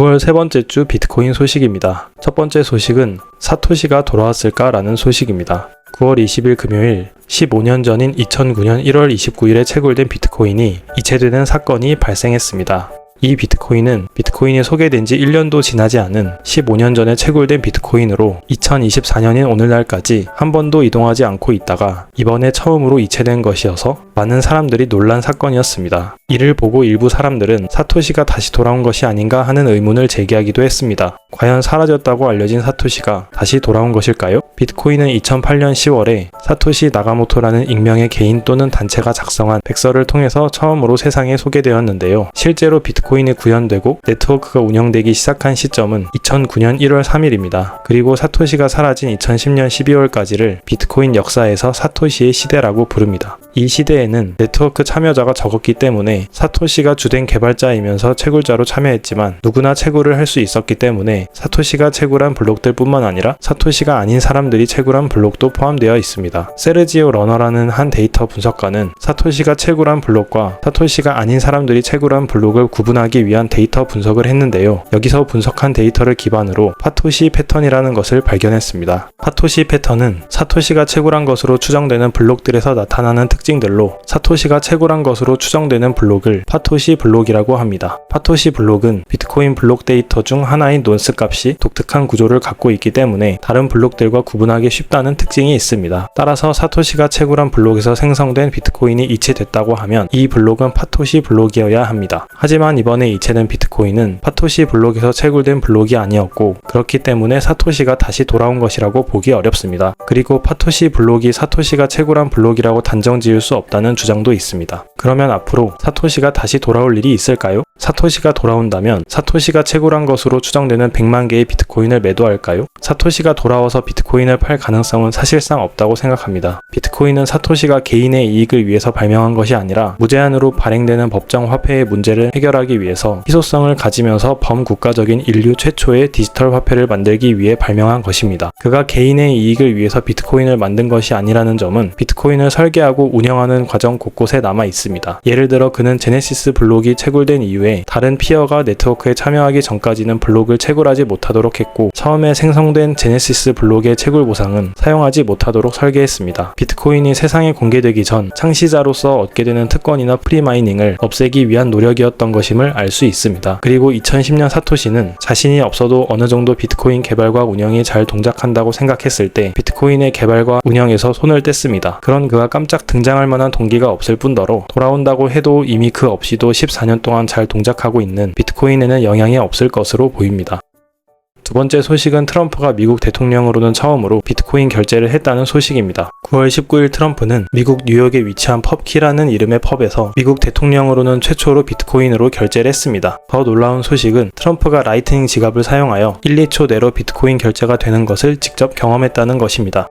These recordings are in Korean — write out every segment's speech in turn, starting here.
9월 세 번째 주 비트코인 소식입니다. 첫 번째 소식은 사토시가 돌아왔을까라는 소식입니다. 9월 20일 금요일 15년 전인 2009년 1월 29일에 채굴된 비트코인이 이체되는 사건이 발생했습니다. 이 비트 코인은 비트코인이 소개된 지 1년도 지나지 않은 15년 전에 채굴된 비트코인으로 2024년인 오늘날까지 한 번도 이동하지 않고 있다가 이번에 처음으로 이체된 것이어서 많은 사람들이 놀란 사건이었습니다. 이를 보고 일부 사람들은 사토시가 다시 돌아온 것이 아닌가 하는 의문을 제기하기도 했습니다. 과연 사라졌다고 알려진 사토시가 다시 돌아온 것일까요? 비트코인은 2008년 10월에 사토시 나가모토라는 익명의 개인 또는 단체가 작성한 백서를 통해서 처음으로 세상에 소개되었는데요. 실제로 비트코인이 구현 되고 네트워크가 운영되기 시작한 시점은 2009년 1월 3일입니다. 그리고 사토시가 사라진 2010년 12월까지를 비트코인 역사에서 사토시의 시대라고 부릅니다. 이 시대에는 네트워크 참여자가 적었기 때문에 사토시가 주된 개발자이면서 채굴자로 참여했지만 누구나 채굴을 할 수 있었기 때문에 사토시가 채굴한 블록들 뿐만 아니라 사토시가 아닌 사람들이 채굴한 블록도 포함되어 있습니다. 세르지오 러너라는 한 데이터 분석가는 사토시가 채굴한 블록과 사토시가 아닌 사람들이 채굴한 블록을 구분하기 위한 데이터 분석을 했는데요. 여기서 분석한 데이터를 기반으로 파토시 패턴이라는 것을 발견했습니다. 파토시 패턴은 사토시가 채굴한 것으로 추정되는 블록들에서 나타나는 특 징들로 사토시가 채굴한 것으로 추정되는 블록을 파토시 블록이라고 합니다. 파토시 블록은 비트코인 블록 데이터 중 하나인 논스 값이 독특한 구조를 갖고 있기 때문에 다른 블록들과 구분하기 쉽다는 특징이 있습니다. 따라서 사토시가 채굴한 블록에서 생성된 비트코인이 이체됐다고 하면 이 블록은 파토시 블록이어야 합니다. 하지만 이번에 이체된 비트코인은 파토시 블록에서 채굴된 블록이 아니었고 그렇기 때문에 사토시가 다시 돌아온 것이라고 보기 어렵습니다. 그리고 파토시 블록이 사토시가 채굴한 블록이라고 단정 지을 수 없다는 주장도 있습니다. 그러면 앞으로 사토시가 다시 돌아올 일이 있을까요? 사토시가 돌아온다면 사토시가 채굴한 것으로 추정되는 100만 개의 비트코인을 매도할까요? 사토시가 돌아와서 비트코인을 팔 가능성은 사실상 없다고 생각합니다. 비트코인은 사토시가 개인의 이익을 위해서 발명한 것이 아니라 무제한으로 발행되는 법정 화폐의 문제를 해결하기 위해서 희소성을 가지면서 범국가적인 인류 최초의 디지털 화폐를 만들기 위해 발명한 것입니다. 그가 개인의 이익을 위해서 비트코인을 만든 것이 아니라는 점은 비트코인을 설계하고 운영하는 과정 곳곳에 남아 있습니다. 예를 들어 그는 제네시스 블록이 채굴된 이후에 다른 피어가 네트워크에 참여하기 전까지는 블록을 채굴하지 못하도록 했고 처음에 생성된 제네시스 블록의 채굴 보상은 사용하지 못하도록 설계했습니다. 비트코인이 세상에 공개되기 전 창시자로서 얻게 되는 특권이나 프리마이닝을 없애기 위한 노력이었던 것임을 알 수 있습니다. 그리고 2010년 사토시는 자신이 없어도 어느 정도 비트코인 개발과 운영이 잘 동작한다고 생각했을 때 비트코인의 개발과 운영에서 손을 뗐습니다. 그런 그가 깜짝 등장 할 만한 동기가 없을 뿐더러 돌아온다고 해도 이미 그 없이도 14년 동안 잘 동작하고 있는 비트코인에는 영향이 없을 것으로 보입니다. 두 번째 소식은 트럼프가 미국 대통령으로는 처음으로 비트코인 결제를 했다는 소식입니다. 9월 19일 트럼프는 미국 뉴욕에 위치한 펍키라는 이름의 펍에서 미국 대통령으로는 최초로 비트코인으로 결제를 했습니다. 더 놀라운 소식은 트럼프가 라이트닝 지갑을 사용하여 1, 2초 내로 비트코인 결제가 되는 것을 직접 경험했다는 것입니다.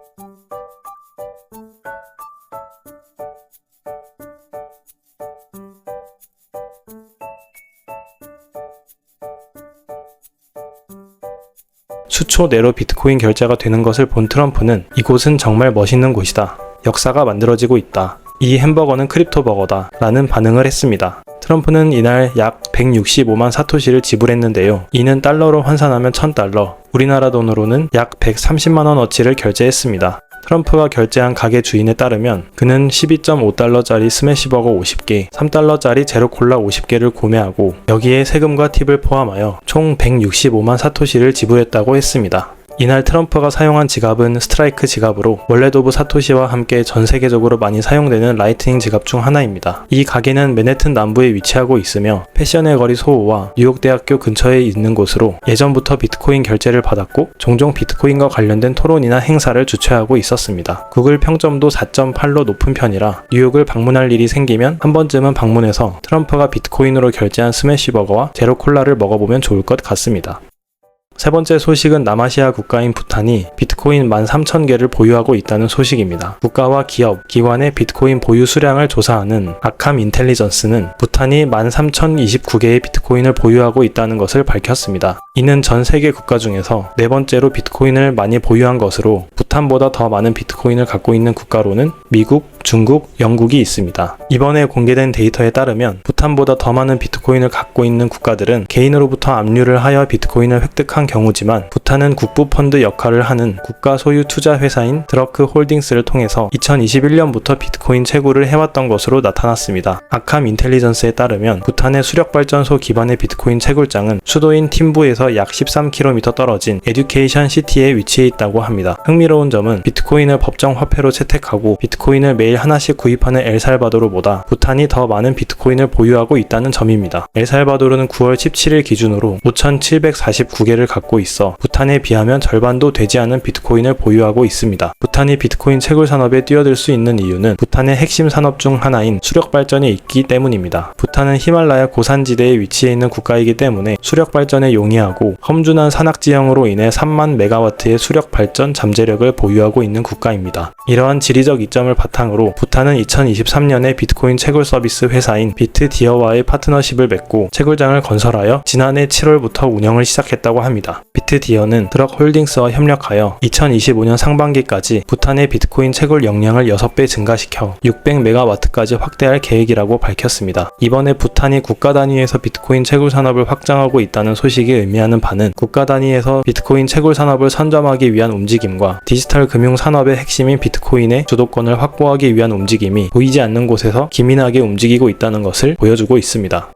수초 내로 비트코인 결제가 되는 것을 본 트럼프는 이곳은 정말 멋있는 곳이다. 역사가 만들어지고 있다. 이 햄버거는 크립토 버거다. 라는 반응을 했습니다. 트럼프는 이날 약 165만 사토시를 지불했는데요. 이는 달러로 환산하면 1000달러, 우리나라 돈으로는 약 130만원 어치를 결제했습니다. 트럼프가 결제한 가게 주인에 따르면 그는 12.5달러짜리 스매시버거 50개, 3달러짜리 제로콜라 50개를 구매하고 여기에 세금과 팁을 포함하여 총 165만 사토시를 지불했다고 했습니다. 이날 트럼프가 사용한 지갑은 스트라이크 지갑으로 월레도브 사토시와 함께 전 세계적으로 많이 사용되는 라이트닝 지갑 중 하나입니다. 이 가게는 맨해튼 남부에 위치하고 있으며 패션의 거리 소호와 뉴욕대학교 근처에 있는 곳으로 예전부터 비트코인 결제를 받았고 종종 비트코인과 관련된 토론이나 행사를 주최하고 있었습니다. 구글 평점도 4.8로 높은 편이라 뉴욕을 방문할 일이 생기면 한 번쯤은 방문해서 트럼프가 비트코인으로 결제한 스매시버거와 제로콜라를 먹어보면 좋을 것 같습니다. 세 번째 소식은 남아시아 국가인 부탄이 비트코인 13,000개를 보유하고 있다는 소식입니다. 국가와 기업, 기관의 비트코인 보유 수량을 조사하는 아캄 인텔리전스는 부탄이 13,029개의 비트코인을 보유하고 있다는 것을 밝혔습니다. 이는 전 세계 국가 중에서 네 번째로 비트코인을 많이 보유한 것으로 부탄보다 더 많은 비트코인을 갖고 있는 국가로는 미국, 중국, 영국이 있습니다. 이번에 공개된 데이터에 따르면 부탄보다 더 많은 비트코인을 갖고 있는 국가들은 개인으로부터 압류를 하여 비트코인을 획득한 경우지만 부탄은 국부 펀드 역할을 하는 국가 소유 투자 회사인 드러크 홀딩스를 통해서 2021년부터 비트코인 채굴을 해왔던 것으로 나타났습니다. 아캄 인텔리전스에 따르면 부탄의 수력 발전소 기반의 비트코인 채굴장은 수도인 팀부에서 약 13km 떨어진 에듀케이션 시티에 위치해 있다고 합니다. 흥미로운 점은 비트코인을 법정 화폐로 채택하고 비트코인을 매일 하나씩 구입하는 엘살바도르보다 부탄이 더 많은 비트코인을 보유하고 있다는 점입니다. 엘살바도르는 9월 17일 기준으로 5,749개를 갖고 있어 부탄에 비하면 절반도 되지 않은 비트코인을 보유하고 있습니다. 부탄이 비트코인 채굴 산업에 뛰어들 수 있는 이유는 부탄의 핵심 산업 중 하나인 수력 발전이 있기 때문입니다. 부탄은 히말라야 고산지대에 위치해 있는 국가이기 때문에 수력 발전에 용이하고 험준한 산악 지형으로 인해 3만 메가와트의 수력 발전 잠재력을 보유하고 있는 국가입니다. 이러한 지리적 이점을 바탕으로 부탄은 2023년에 비트코인 채굴 서비스 회사인 비트디어와의 파트너십을 맺고 채굴장을 건설하여 지난해 7월부터 운영을 시작했다고 합니다. 비트디어는 드럭 홀딩스와 협력하여 2025년 상반기까지 부탄의 비트코인 채굴 역량을 6배 증가시켜 600메가와트까지 확대할 계획이라고 밝혔습니다. 이번에 부탄이 국가 단위에서 비트코인 채굴 산업을 확장하고 있다는 소식이 의미하는 바는 국가 단위에서 비트코인 채굴 산업을 선점하기 위한 움직임과 디지털 금융 산업의 핵심인 비트코인의 주도권을 확보하기 위한 움직임이 보이지 않는 곳에서 기민하게 움직이고 있다는 것을 보여주고 있습니다.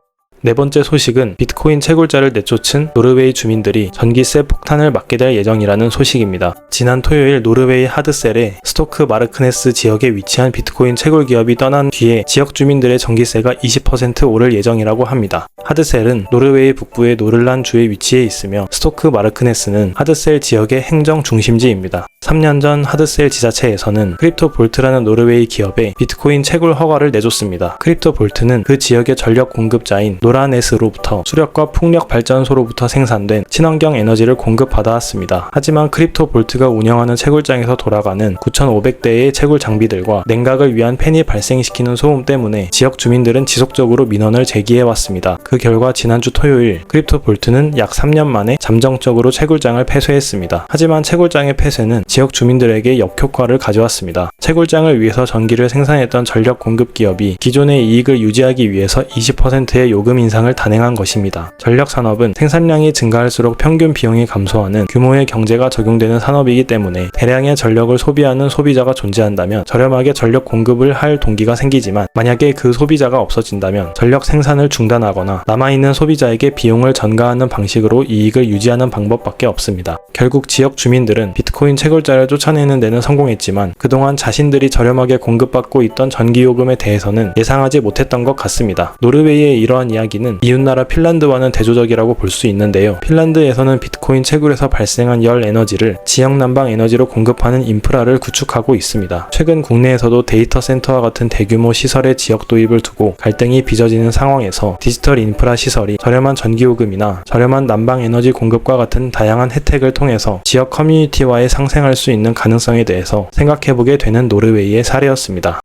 네 번째 소식은 비트코인 채굴자를 내쫓은 노르웨이 주민들이 전기세 폭탄을 맞게 될 예정이라는 소식입니다. 지난 토요일 노르웨이 하드셀의 스토크 마르크네스 지역에 위치한 비트코인 채굴 기업이 떠난 뒤에 지역 주민들의 전기세가 20% 오를 예정이라고 합니다. 하드셀은 노르웨이 북부의 노를란 주에 위치해 있으며 스토크 마르크네스는 하드셀 지역의 행정 중심지입니다. 3년 전 하드셀 지자체에서는 크립토 볼트라는 노르웨이 기업에 비트코인 채굴 허가를 내줬습니다. 크립토 볼트는 그 지역의 전력 공급자인 노 라네스로부터 수력과 풍력 발전소로부터 생산된 친환경 에너지를 공급받아 왔습니다. 하지만 크립토 볼트가 운영하는 채굴장에서 돌아가는 9,500대의 채굴 장비들과 냉각을 위한 팬이 발생시키는 소음 때문에 지역 주민들은 지속적으로 민원을 제기해 왔습니다. 그 결과 지난주 토요일 크립토 볼트는 약 3년 만에 잠정적으로 채굴장을 폐쇄했습니다. 하지만 채굴장의 폐쇄는 지역 주민들에게 역효과를 가져왔습니다. 채굴장을 위해서 전기를 생산했던 전력 공급 기업이 기존의 이익을 유지하기 위해서 20%의 요금 인상을 단행한 것입니다. 전력 산업은 생산량이 증가할수록 평균 비용이 감소하는 규모의 경제가 적용되는 산업이기 때문에 대량의 전력을 소비하는 소비자가 존재한다면 저렴하게 전력 공급을 할 동기가 생기지만 만약에 그 소비자가 없어진다면 전력 생산을 중단하거나 남아있는 소비자에게 비용을 전가하는 방식으로 이익을 유지하는 방법밖에 없습니다. 결국 지역 주민들은 비트코인 채굴자를 쫓아내는 데는 성공했지만 그동안 자신들이 저렴하게 공급받고 있던 전기요금에 대해서는 예상하지 못했던 것 같습니다. 노르웨이의 이러한 이야기는 이웃나라 핀란드와는 대조적이라고 볼 수 있는데요. 핀란드에서는 비트코인 채굴에서 발생한 열 에너지를 지역 난방 에너지로 공급하는 인프라를 구축하고 있습니다. 최근 국내에서도 데이터 센터와 같은 대규모 시설의 지역 도입을 두고 갈등이 빚어지는 상황에서 디지털 인프라 시설이 저렴한 전기요금이나 저렴한 난방 에너지 공급과 같은 다양한 혜택을 통해서 지역 커뮤니티와의 상생할 수 있는 가능성에 대해서 생각해보게 되는 노르웨이의 사례였습니다.